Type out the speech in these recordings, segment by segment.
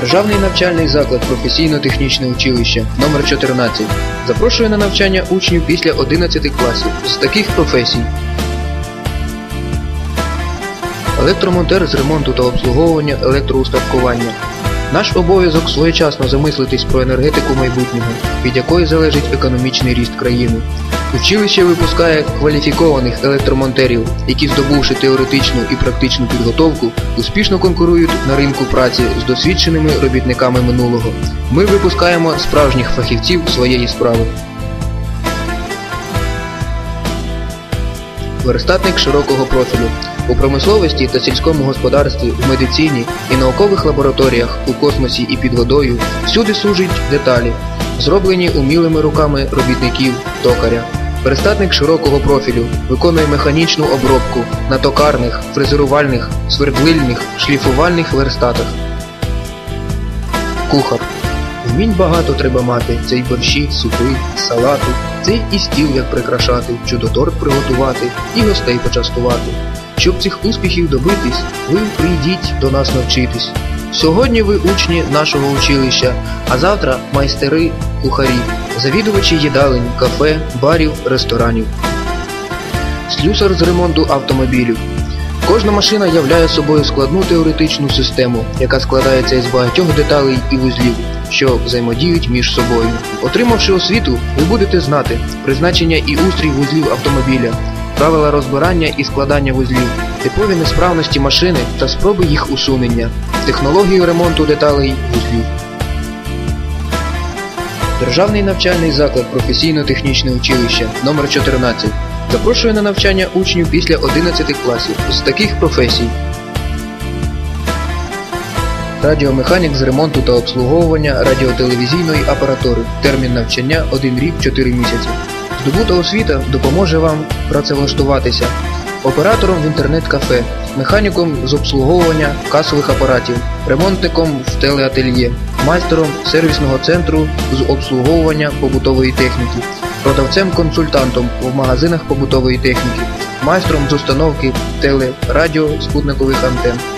Державний навчальний заклад професійно-технічне училище номер 14 запрошує на навчання учнів після 11 класів з таких професій. Електромонтер з ремонту та обслуговування електроустаткування. Наш обов'язок своєчасно замислитись про енергетику майбутнього, від якої залежить економічний ріст країни. Училище випускає кваліфікованих електромонтерів, які, здобувши теоретичну і практичну підготовку, успішно конкурують на ринку праці з досвідченими робітниками минулого. Ми випускаємо справжніх фахівців своєї справи. Верстатник широкого профілю. У промисловості та сільському господарстві, в медицині і наукових лабораторіях, у космосі і під водою всюди служать деталі, зроблені умілими руками робітників токаря. Верстатник широкого профілю виконує механічну обробку на токарних, фрезерувальних, свердлильних, шліфувальних верстатах. Кухар. Вмінь багато треба мати, це й борщі, супи, салати, це і стіл як прикрашати, чудо-торт приготувати, і гостей почастувати. Щоб цих успіхів добитись, ви прийдіть до нас навчитись. Сьогодні ви учні нашого училища, а завтра майстери, кухарі, завідувачі їдалень, кафе, барів, ресторанів. Слюсар з ремонту автомобілів. Кожна машина являє собою складну теоретичну систему, яка складається із багатьох деталей і вузлів, що взаємодіють між собою. Отримавши освіту, ви будете знати призначення і устрій вузлів автомобіля, правила розбирання і складання вузлів, типові несправності машини та спроби їх усунення, технологію ремонту деталей вузлів. Державний навчальний заклад професійно-технічне училище номер 14 запрошує на навчання учнів після 11 класів з таких професій. Радіомеханік з ремонту та обслуговування радіотелевізійної апаратури. Термін навчання 1 рік 4 місяці. Здобута освіта допоможе вам працевлаштуватися оператором в інтернет-кафе, механіком з обслуговування касових апаратів, ремонтником в телеательє, майстером сервісного центру з обслуговування побутової техніки, продавцем-консультантом в магазинах побутової техніки, майстром з установки теле, радіо, спутникових антенн.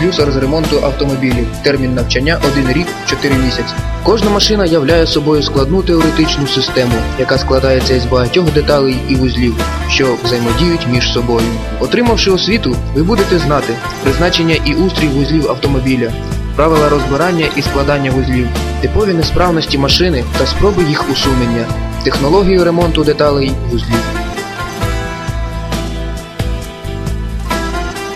Слюсар з ремонту автомобілів. Термін навчання 1 рік 4 місяці. Кожна машина являє собою складну теоретичну систему, яка складається із багатьох деталей і вузлів, що взаємодіють між собою. Отримавши освіту, ви будете знати призначення і устрій вузлів автомобіля, правила розбирання і складання вузлів, типові несправності машини та спроби їх усунення, технологію ремонту деталей вузлів.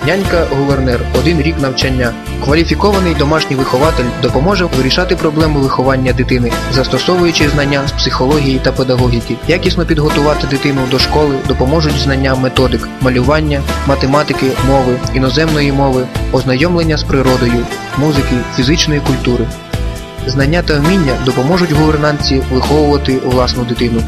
Нянька-гувернер, один рік навчання. Кваліфікований домашній вихователь допоможе вирішати проблему виховання дитини, застосовуючи знання з психології та педагогіки. Якісно підготувати дитину до школи допоможуть знання методик, малювання, математики, мови, іноземної мови, ознайомлення з природою, музики, фізичної культури. Знання та вміння допоможуть гувернантці виховувати власну дитину.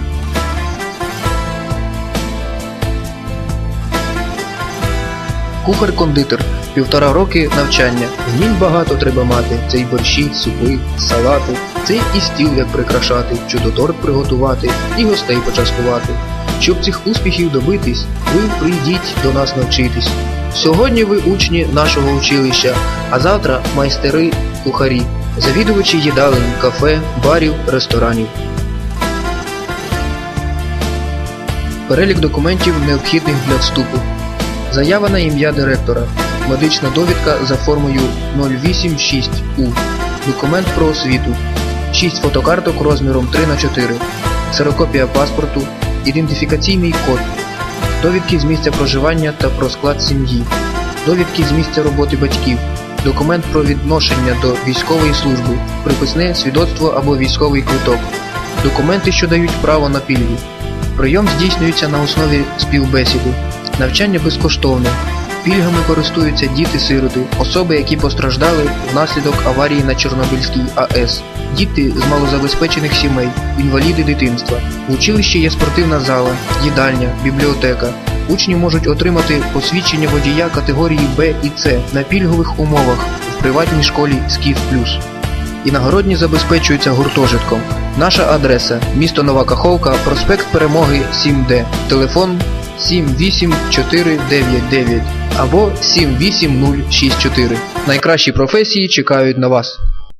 Кухар-кондитер. Півтора роки навчання. Вмінь багато треба мати. Це й борщі, супи, салати. Це і стіл як прикрашати, чудо-торт приготувати і гостей почастувати. Щоб цих успіхів добитись, ви прийдіть до нас навчитись. Сьогодні ви учні нашого училища, а завтра майстери, кухарі, завідувачі їдалень, кафе, барів, ресторанів. Перелік документів необхідних для вступу. Заява на ім'я директора. Медична довідка за формою 086У. Документ про освіту. 6 фотокарток розміром 3 х 4 Ксерокопія паспорту. Ідентифікаційний код. Довідки з місця проживання та про склад сім'ї. Довідки з місця роботи батьків. Документ про відношення до військової служби. Приписне свідоцтво або військовий квиток. Документи, що дають право на пільги. Прийом здійснюється на основі співбесіди. Навчання безкоштовне. Пільгами користуються діти-сироти, особи, які постраждали внаслідок аварії на Чорнобильській АЕС, діти з малозабезпечених сімей, інваліди дитинства. В училищі є спортивна зала, їдальня, бібліотека. Учні можуть отримати посвідчення водія категорії Б і С на пільгових умовах в приватній школі Скіф Плюс. Інагородні забезпечуються гуртожитком. Наша адреса місто Нова Каховка, проспект Перемоги 7Д. Телефон 78499 або 78064. Найкращі професії чекають на вас.